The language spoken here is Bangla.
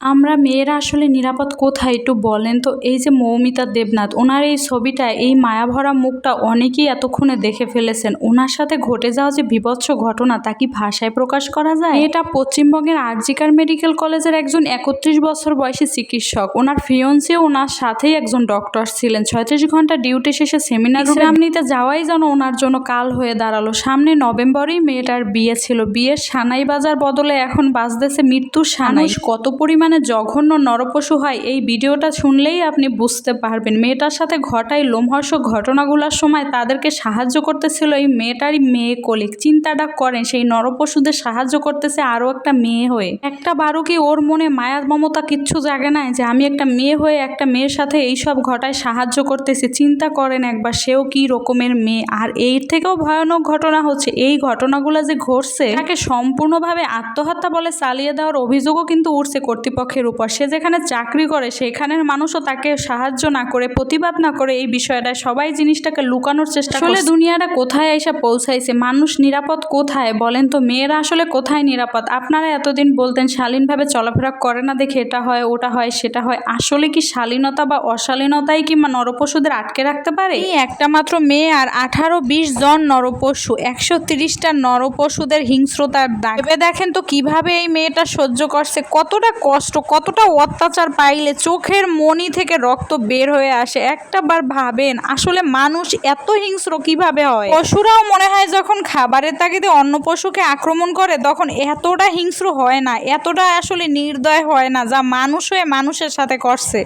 আমরা মেয়েরা আসলে নিরাপদ কোথায় একটু বলেন তো? এই যে মৌমিতা দেবনাথ ওনার এই ছবিটা এই মায়াভরা মুখটা অনেকেই এতক্ষণে দেখে ফেলেছেন। ওনার সাথে ঘটে যাওয়া যে বিভৎস ঘটনা তা কি ভাষায় প্রকাশ করা যায়? এটা পশ্চিমবঙ্গের আরজিকার মেডিকেল কলেজের একজন একত্রিশ বছর বয়সী চিকিৎসক। ওনার ফিয়ন্সি ওনার সাথেই একজন ডক্টর ছিলেন। ছয়ত্রিশ ঘণ্টা ডিউটি শেষে সেমিনার এক্সাম নিতে যাওয়াই যেন ওনার জন্য কাল হয়ে দাঁড়াল। সামনে নভেম্বরেই মেয়েটার বিয়ে ছিল। বিয়ের সানাই বাজার বদলে এখন বাজতেছে মৃত্যুর সানাই। কত পরিমাণে জঘন্য নরপশু হয়, এই ভিডিওটা শুনলেই আপনি বুঝতে পারবেন। মেয়েটার সাথে ঘটাই লোমহর্ষক ঘটনাগুলোর সময় তাদেরকে সাহায্য করতেছিল এই মেয়েটারই মেয়ে কলিক। চিন্তাটা করেন, সেই নরপশুদের সাহায্য করতেছে আরও একটা মেয়ে হয়ে। একটা বারো কি ওর মনে মায়া মমতা কিচ্ছু জাগে না যে আমি একটা মেয়ে হয়ে একটা মেয়ের সাথে এইসব ঘটায় সাহায্য করতেছি? চিন্তা করেন একবার সেও কি রকমের মেয়ে। আর এর থেকেও ভয়ানক ঘটনা হচ্ছে, এই ঘটনাগুলো যে ঘটছে তাকে সম্পূর্ণভাবে আত্মহত্যা বলে চালিয়ে দেওয়ার অভিযোগও কিন্তু উঠছে কর্তৃপক্ষের উপর। সে যেখানে চাকরি করে সেখানের মানুষও তাকে সাহায্য না করে প্রতিবাদ না করে এই বিষয়টা সবাই জিনিসটাকে লুকানোর চেষ্টা আসলে দুনিয়াটা কোথায় এসে পৌঁছাইছে? মানুষ নিরাপদ কোথায়? বলেন তো মেয়েরা আসলে কোথায় নিরাপদ? আপনারা এতদিন বলতেন শালীনভাবে চলাফেরা করে না দেখে এটা হয় ওটা হয় সেটা হয়। আসলে কি শালীনতা বা অশালীনতাই কি নরপশুদের আটকে রাখতে পারে? এই একটা মাত্র মেয়ে আর আঠারো বিশ জন নরপশু একশো তিরিশটা নরপশুদের হিংস্রতার দাগ। দেখেন তো কীভাবে এই মেয়েটা সহ্য করছে কতটা কষ্ট কতটা অত্যাচার পাইলে চোখের মনি থেকে রক্ত বের হয়ে আসে? একটা বার ভাবেন, আসলে মানুষ এত হিংস্র কীভাবে হয়? পশুরাও মনে হয় যখন খাবারের তাগিদে অন্য পশুকে আক্রমণ করে, তখন এতটা হিংস্র হয় না, এতটা আসলে নির্দয় হয় না, যা মানুষ হয়ে মানুষের সাথে করছে।